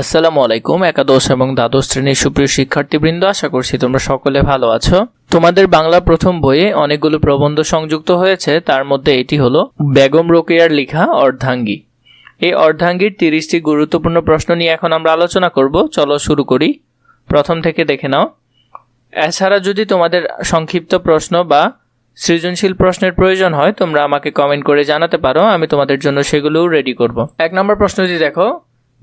আসসালামু আলাইকুম, একাদশ এবং দ্বাদশ শ্রেণির সুপ্রিয় শিক্ষার্থীবৃন্দ, আশা করছি তোমরা সকলে ভালো আছো। তোমাদের বাংলা প্রথম বইয়ে অনেকগুলো প্রবন্ধ সংযুক্ত হয়েছে, তার মধ্যে এটি হলো বেগম রোকেয়ার লেখা অর্ধাঙ্গী। এই অর্ধাঙ্গীর তিরিশটি গুরুত্বপূর্ণ প্রশ্ন নিয়ে এখন আমরা আলোচনা করব। চলো শুরু করি। প্রথম থেকে দেখে নাও। এছাড়া যদি তোমাদের সংক্ষিপ্ত প্রশ্ন বা সৃজনশীল প্রশ্নের প্রয়োজন হয়, তোমরা আমাকে কমেন্ট করে জানাতে পারো, আমি তোমাদের জন্য সেগুলোও রেডি করব। এক নম্বর প্রশ্নটি দেখো।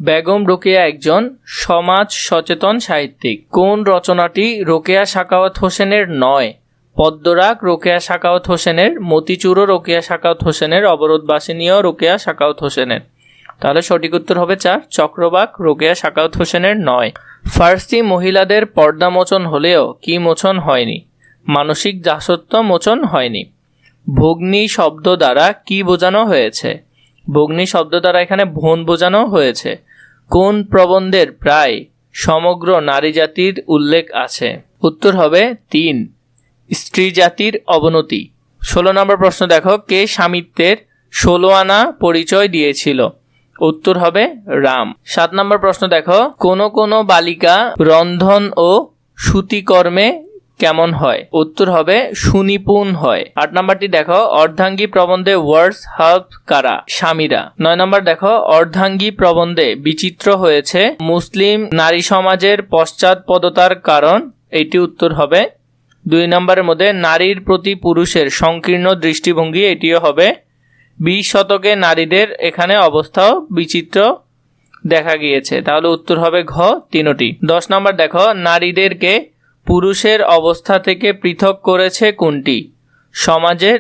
বেগম রোকেয়া একজন সমাজ সচেতন সাহিত্যিক। কোন রচনাটি রোকেয়া সাকাওয়াত হোসেনের নয়? পদ্মরাগ রোকেয়া সাকাওয়াত হোসেনের, মতিচুরো রোকেয়া সাকাওয়াত হোসেনের, অবরোধবাসিনীয় রোকেয়া সাকাওয়াত হোসেনের। তাহলে সঠিক উত্তর হবে চার, চক্রবাক রোকেয়া সাকাওয়াত হোসেনের নয়। ফার্সি মহিলাদের পর্দা মোচন হলেও কি মোচন হয়নি? মানসিক দাসত্ব মোচন হয়নি। ভগ্নী শব্দ দ্বারা কি বোঝানো হয়েছে? ভগ্নী শব্দ দ্বারা এখানে ভন বোঝানো হয়েছে। কোন প্রবন্ধের প্রায় সমগ্র নারী জাতির উল্লেখ আছে? উত্তর হবে তিন। স্ত্রী জাতির অবনতি। ষোলো নম্বর প্রশ্ন দেখো, কে স্বামিত্বের ষোলো আনা পরিচয় দিয়েছিল? উত্তর হবে রাম। সাত নম্বর প্রশ্ন দেখো, কোন কোন বালিকা রন্ধন ও সুতিকর্মে কেমন হয়? উত্তর হবে সুনিপুণ হয়। আট নাম্বারটি দেখো, অর্ধাঙ্গী প্রবন্ধে ওয়ার্ডস হাব কারা? স্বামীরা। নয় নম্বর দেখো, অর্ধাঙ্গী প্রবন্ধে বিচিত্র হয়েছে, মুসলিম নারী সমাজের পশ্চাৎপদতার কারণ। এটি উত্তর হবে দুই নম্বরের মধ্যে, নারীর প্রতি পুরুষের সংকীর্ণ দৃষ্টিভঙ্গি, এটিও হবে বিশ শতকে নারীদের এখানে অবস্থাও বিচিত্র দেখা গিয়েছে। তাহলে উত্তর হবে ঘ, তিনটি। দশ নম্বর দেখো, নারীদেরকে পুরুষের অবস্থা থেকে পৃথক করেছে কোনটি? সমাজের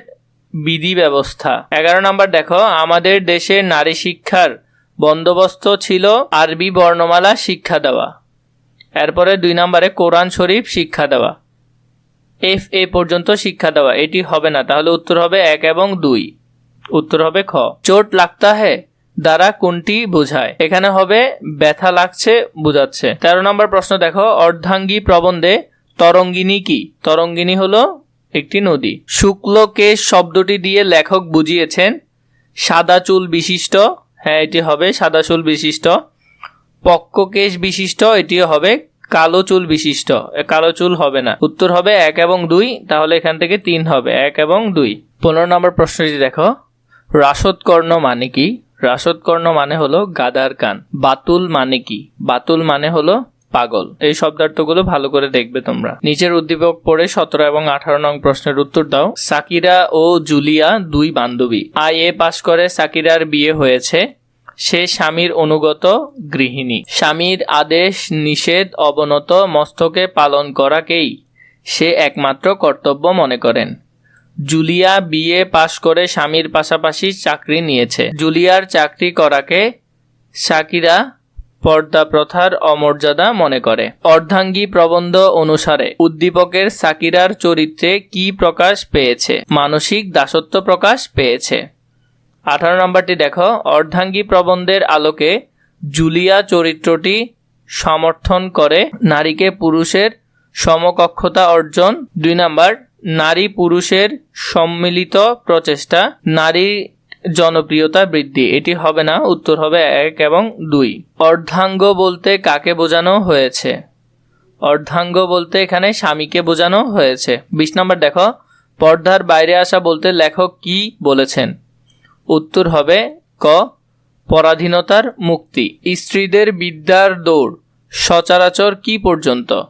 বিধি ব্যবস্থা এগারো নম্বর দেখো, আমাদের দেশে নারী শিক্ষার বন্দোবস্ত ছিল আরবি বর্ণমালা শিক্ষা দেওয়া। এরপরে দুই নম্বরে কোরআন শরীফ শিক্ষা দেওয়া। এফ, এ পর্যন্ত শিক্ষা দেওয়া। এটি হবে না, তাহলে উত্তর হবে এক এবং দুই। উত্তর হবে খ। চোট লাগতা হে দ্বারা কোনটি বোঝায়? এখানে হবে ব্যথা লাগছে, বোঝাচ্ছে। তেরো নম্বর প্রশ্ন দেখো, অর্ধাঙ্গী প্রবন্ধে তরঙ্গিনী কি? তরঙ্গিনী হলো একটি নদী। শুক্লকেশ শব্দটি দিয়ে লেখক বুঝিয়েছেন, সাদা চুল বিশিষ্ট হ্যাঁ এটি হবে সাদা চুল বিশিষ্ট। পক্ককেশ বিশিষ্ট, এটিও হবে কালো চুল বিশিষ্ট। কালো চুল হবে না। উত্তর হবে এক এবং দুই, তাহলে এখান থেকে তিন হবে, এক এবং দুই। পনেরো নম্বর প্রশ্নটি দেখো। রাসদকর্ণ মানে কি? রাসদকর্ণ মানে হলো গাদার কান। বাতুল মানে কি? বাতুল মানে হলো পাগল। এই শব্দার্থগুলো ভালো করে দেখবে তোমরা। নিচের উদ্দীপক পড়ে সতেরো এবং আঠারো নং প্রশ্নের উত্তর দাও। সাকিরা ও জুলিয়া দুই বান্ধবী। আই এ পাশ করে সাকিরার বিয়ে হয়েছে। সে স্বামীর অনুগত গৃহিণী। স্বামীর আদেশ, নিষেধ, অবনত মস্তকে পালন করাকেই সে একমাত্র কর্তব্য মনে করেন। জুলিয়া বিএ পাশ করে স্বামীর পাশাপাশি চাকরি নিয়েছে। জুলিয়ার চাকরি করাকে সাকিরা পর্দা প্রথার অমর্যাদা মনে করে। অর্ধাঙ্গী প্রবন্ধ অনুসারে উদ্দীপকের সাকিরার চরিত্রে কি প্রকাশ পেয়েছে? মানসিক দাসত্ব প্রকাশ পেয়েছে। আঠারো নম্বরটি দেখো। অর্ধাঙ্গী প্রবন্ধের আলোকে জুলিয়া চরিত্রটি সমর্থন করে নারীকে পুরুষের সমকক্ষতা অর্জন। দুই নাম্বার নারী পুরুষের সম্মিলিত প্রচেষ্টা। নারী জনপ্রিয়তা বৃদ্ধি। এটি হবে না, উত্তর হবে এক এবং দুই। অর্ধাঙ্গ বলতে কাকে বোঝানো হয়েছে? অর্ধাঙ্গ বলতে এখানে স্বামীকে বোঝানো হয়েছে। বিশ নম্বর দেখো, পর্দার বাইরে আসা বলতে লেখক কি বলেছেন? উত্তর হবে ক, পরাধীনতার মুক্তি। স্ত্রীদের বিদ্যার দৌড়, সচরাচর কি পর্যন্ত?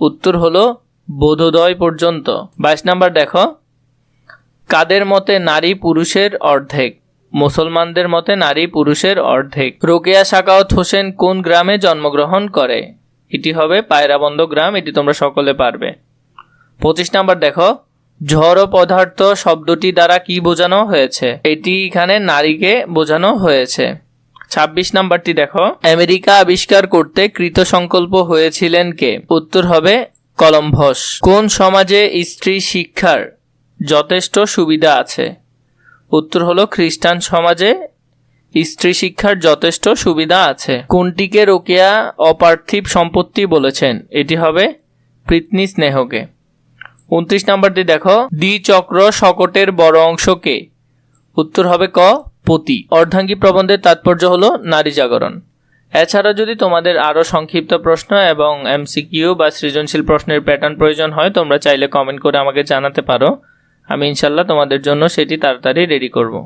উত্তর হলো বোধোদয় পর্যন্ত। বাইশ নাম্বার দেখো কাদের মতে নারী পুরুষের অর্ধেক? মুসলমানদের মতে নারী পুরুষের অর্ধেক। রোকেয়া সাকাওয়াত হোসেন কোন গ্রামে জন্মগ্রহণ করে? এটি হবে পায়রাবন্দ গ্রাম, এটি তোমরা সকলে পারবে। পঁচিশ নাম্বার দেখো। ঝড় পদার্থ শব্দটি দ্বারা কি বোঝানো হয়েছে? এটি এখানে নারীকে বোঝানো হয়েছে। ছাব্বিশ নাম্বারটি দেখো। আমেরিকা আবিষ্কার করতে কৃত সংকল্প হয়েছিলেন কে? উত্তর হবে কলম্বস। কোন সমাজে স্ত্রী শিক্ষার যথেষ্ট সুবিধা আছে। উত্তর হলো, খ্রিস্টান সমাজে স্ত্রী শিক্ষার যথেষ্ট সুবিধা আছে। কোনটিকে রোকেয়া অপার্থিব সম্পত্তি বলেছেন? এটি হবে পৃথ্বী স্নেহকে। উনত্রিশ নাম্বারটি দেখো, দ্বিচক্র শকটের বড় অংশকে উত্তর হবে ক, পতি। অর্ধাঙ্গী প্রবন্ধের তাৎপর্য হলো নারী জাগরণ। এছাড়া যদি তোমাদের আরও সংক্ষিপ্ত প্রশ্ন এবং এমসিকিউ বা সৃজনশীল প্রশ্নের প্যাটার্ন প্রয়োজন হয়, তোমরা চাইলে কমেন্ট করে আমাকে জানাতে পারো। আমি ইনশাল্লাহ তোমাদের জন্য সেটি তাড়াতাড়ি রেডি করব।